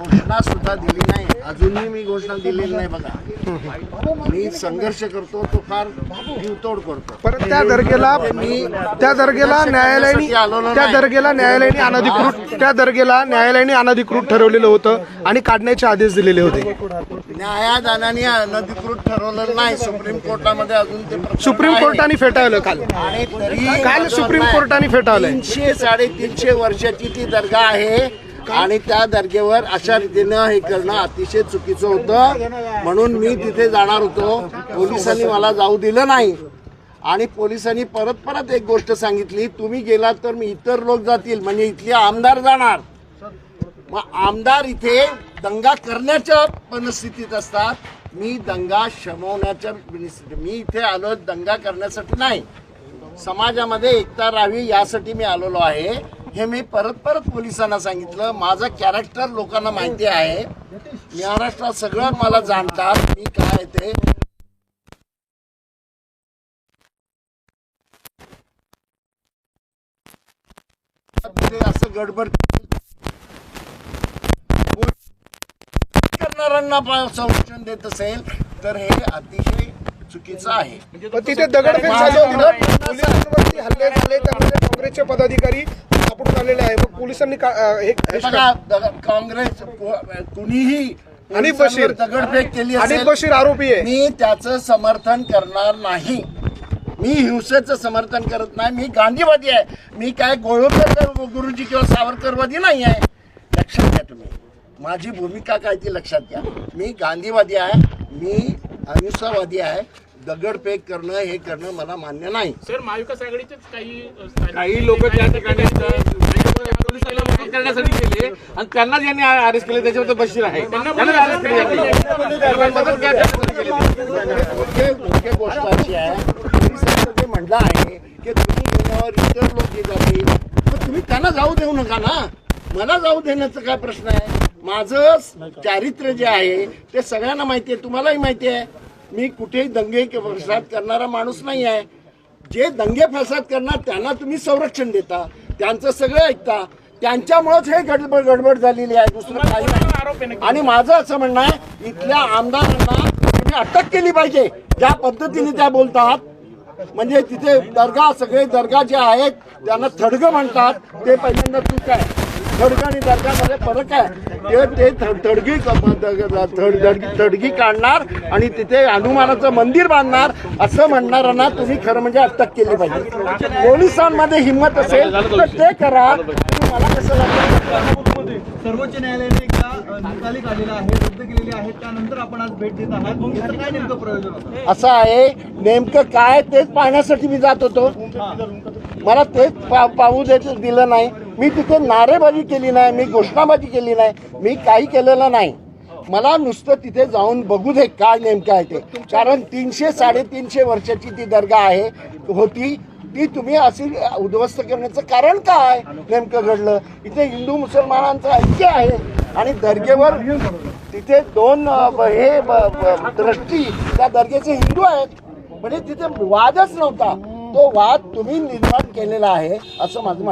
घोषणा सुद्धा दिली नाही. अजूनही मी घोषणा दिलेली नाही बघा. मी संघर्ष करतो तो फार जीवतोड करतो. परत त्या दर्गेला त्या दर्गेला न्यायालयाने त्या दर्गेला न्यायालयाने अनधिकृत त्या दर्गेला न्यायालयाने अनधिकृत ठरवलेलं होतं आणि काढण्याचे आदेश दिलेले होते. न्यायादानाने अनधिकृत ठरवलं नाही. सुप्रीम कोर्टामध्ये अजून ते सुप्रीम. कोर्टाने फेटाळलं काल. आणि काल सुप्रीम कोर्टाने फेटाळलंय. तीनशे साडेतीनशे वर्षाची ती दर्गा आहे. आणि त्या दर्गेवर अशा रीतीनं हे करणं अतिशय चुकीचं होतं. म्हणून मी तिथे जाणार होतो. पोलिसांनी मला जाऊ दिलं नाही. आणि पोलिसांनी परत परत एक गोष्ट सांगितली तुम्ही गेलात तर मी इतर लोक जातील म्हणजे इथले आमदार जाणार. मग आमदार इथे दंगा करण्याच्या परिस्थितीत असतात. मी दंगा शमवण्याच्या परिस्थितीत मी इथे आलो दंगा करण्यासाठी नाही. समाजामध्ये एकता राहावी यासाठी मी आलेलो आहे. हे मी परत परत पोलिसांना सांगितलं. माझं कॅरेक्टर लोकांना माहिती आहे. महाराष्ट्रात सगळं मला जाणतात मी काय ते. असं गडबड करणाऱ्यांना संरक्षण देत असेल तर हे अतिशय चुकीचं आहे. तिथे दगडफेक झाली होती ना? पोलिसांवरती हल्ले झाले त्यामध्ये काँग्रेसचे पदाधिकारी आलेले आहे. मग पोलिसांनी का- अं, हे हे बघा दग- काँग्रेस को- कुणीही आणि बशीर. दगडफेक केली आणि असेल बशीर आरोपी आहे. मी त्याचं समर्थन करणार नाही. मी हिंसेचं समर्थन करत नाही. मी गांधीवादी आहे. मी काय गोळवकर गुरुजी किंवा सावरकरवादी नाही आहे. लक्षात घ्या तुम्ही. माझी भूमिका काय ती लक्षात घ्या. मी गांधीवादी आहे. मी अहिंसावादी आहे. दगडफेक करणं हे करणं मला मान्य नाही. सर महाविकास आघाडीचेच काही काही लोक त्या ठिकाणी मदत करण्यासाठी गेले आणि त्यांना ज्यांनी अरेस्ट केले त्याच्यावर बशीर आहे. अरेस्ट केले. मदत. मुख्य गोष्ट अशी आहे पोलिसांचं म्हणलं आहे की तुम्ही गेल्यावर इतर लोक जे तुम्ही त्यांना जाऊ देऊ नका ना. मला जाऊ देण्याचा काय प्रश्न आहे? माझं चारित्र्य जे आहे ते सगळ्यांना माहिती आहे तुम्हालाही माहिती आहे. मी कुठेही दंगे फसाद करणारा माणूस नाही आहे. जे दंगे फसाद करणार त्यांना तुम्ही संरक्षण देता. त्यांचं सगळं ऐकता. त्यांच्यामुळेच हे गडबड गडबड झालेली आहे. दुसरं काही नाही. आणि माझं असं म्हणणं आहे इथल्या आमदारांना तुम्ही अटक केली पाहिजे. ज्या पद्धतीने त्या बोलतात म्हणजे तिथे दर्गा सगळे दर्गा जे आहेत त्यांना थडग म्हणतात. ते पहिल्यांदा चूक आहे. आणि दर्गामध्ये फरक आहे. ते थडगी थडगी थडगी काढणार आणि तिथे हनुमानाचं मंदिर बांधणार असं म्हणणाऱ्यांना तुम्ही खरं म्हणजे अटक केली पाहिजे. पोलिसांमध्ये हिंमत असेल तर ते करा. मला कसं लागतं सर्वोच्च न्यायालयाने एकदा निकाली काढलेला आहे रद्द केलेली आहे. त्यानंतर आपण आज भेट देत आहात. मग याचं काय नेमकं प्रयोजन असं आहे नेमकं काय तेच पाहण्यासाठी मी जात होतो. मला तेच पा पाहू द्यायचं दिलं नाही. मी तिथे नारेबाजी केली नाही मी घोषणाबाजी केली नाही मी काही केलेलं नाही. मला नुसतं तिथे जाऊन बघू दे काय नेमकं आहे ते. कारण तीनशे साडेतीनशे वर्षाची ती दर्गा आहे होती. ती तुम्ही अशी उद्ध्वस्त करण्याचं कारण काय नेमकं घडलं? इथे हिंदू मुसलमानांचं ऐक्य आहे आणि दर्गेवर तिथे दोन हे ब- त्या दर्गेचे हिंदू आहेत. म्हणजे तिथे वादच नव्हता. तो वाद तुम्ही निर्माण केलेला आहे असं माझं